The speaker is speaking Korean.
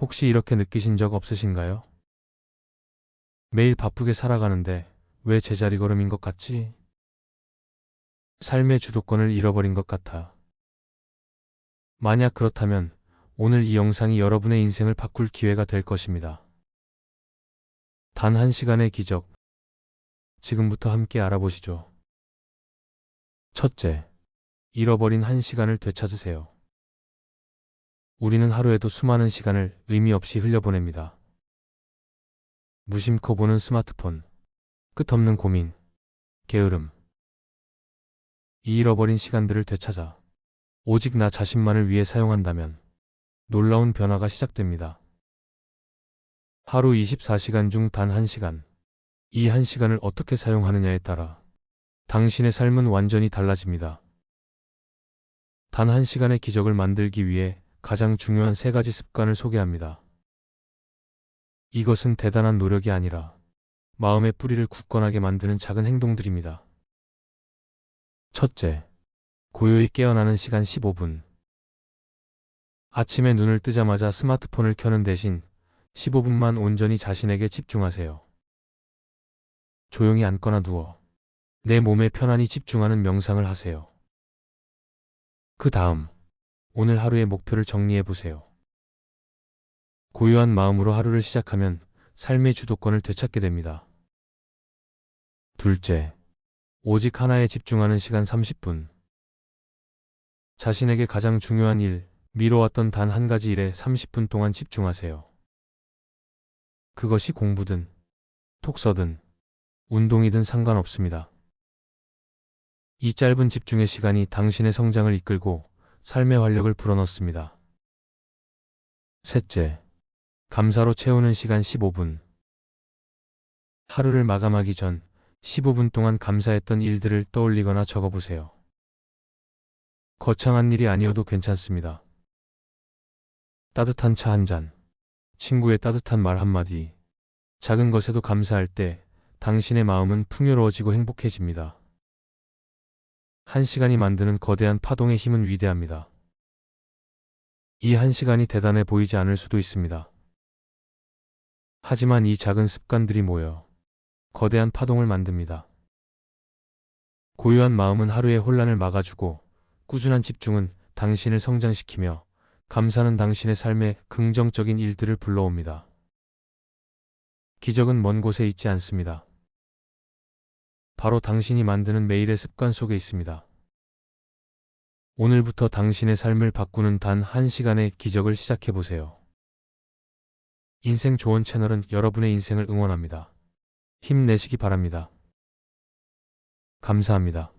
혹시 이렇게 느끼신 적 없으신가요? 매일 바쁘게 살아가는데 왜 제자리 걸음인 것 같지? 삶의 주도권을 잃어버린 것 같아. 만약 그렇다면 오늘 이 영상이 여러분의 인생을 바꿀 기회가 될 것입니다. 단 한 시간의 기적. 지금부터 함께 알아보시죠. 첫째, 잃어버린 한 시간을 되찾으세요. 우리는 하루에도 수많은 시간을 의미 없이 흘려보냅니다. 무심코 보는 스마트폰, 끝없는 고민, 게으름. 이 잃어버린 시간들을 되찾아 오직 나 자신만을 위해 사용한다면 놀라운 변화가 시작됩니다. 하루 24시간 중 단 1시간. 이 1시간을 어떻게 사용하느냐에 따라 당신의 삶은 완전히 달라집니다. 단 1시간의 기적을 만들기 위해 가장 중요한 세 가지 습관을 소개합니다. 이것은 대단한 노력이 아니라 마음의 뿌리를 굳건하게 만드는 작은 행동들입니다. 첫째, 고요히 깨어나는 시간 15분. 아침에 눈을 뜨자마자 스마트폰을 켜는 대신 15분만 온전히 자신에게 집중하세요. 조용히 앉거나 누워 내 몸에 편안히 집중하는 명상을 하세요. 그 다음, 오늘 하루의 목표를 정리해 보세요. 고요한 마음으로 하루를 시작하면 삶의 주도권을 되찾게 됩니다. 둘째, 오직 하나에 집중하는 시간 30분. 자신에게 가장 중요한 일, 미뤄왔던 단 한 가지 일에 30분 동안 집중하세요. 그것이 공부든, 톡서든, 운동이든 상관없습니다. 이 짧은 집중의 시간이 당신의 성장을 이끌고 삶의 활력을 불어넣습니다. 셋째, 감사로 채우는 시간 15분. 하루를 마감하기 전 15분 동안 감사했던 일들을 떠올리거나 적어보세요. 거창한 일이 아니어도 괜찮습니다. 따뜻한 차 한 잔, 친구의 따뜻한 말 한마디, 작은 것에도 감사할 때 당신의 마음은 풍요로워지고 행복해집니다. 한 시간이 만드는 거대한 파동의 힘은 위대합니다. 이 한 시간이 대단해 보이지 않을 수도 있습니다. 하지만 이 작은 습관들이 모여 거대한 파동을 만듭니다. 고요한 마음은 하루의 혼란을 막아주고 꾸준한 집중은 당신을 성장시키며 감사는 당신의 삶에 긍정적인 일들을 불러옵니다. 기적은 먼 곳에 있지 않습니다. 바로 당신이 만드는 매일의 습관 속에 있습니다. 오늘부터 당신의 삶을 바꾸는 단 한 시간의 기적을 시작해 보세요. 인생 조언 채널은 여러분의 인생을 응원합니다. 힘내시기 바랍니다. 감사합니다.